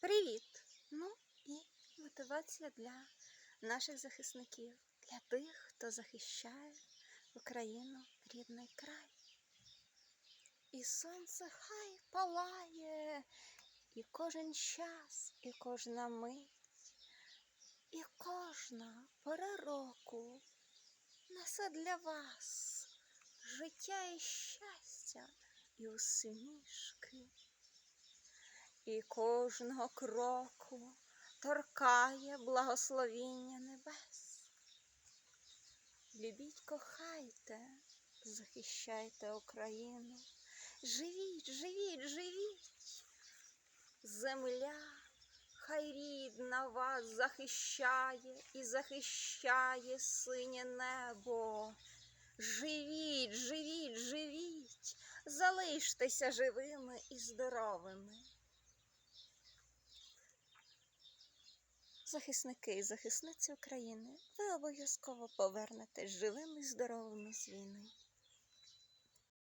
Привіт! Ну і мотивація для наших захисників, для тих, хто захищає Україну, рідний край. І сонце хай палає, і кожен час, і кожна мить, і кожна пора року несе для вас життя і щастя, і усмішки. І кожного кроку торкає благословіння небес. Любіть, кохайте, захищайте Україну. Живіть, живіть, живіть. Земля, хай рідна вас захищає і захищає синє небо. Живіть, живіть, живіть, залиштеся живими і здоровими. Захисники і захисниці України, ви обов'язково повернетесь живими і здоровими з війни.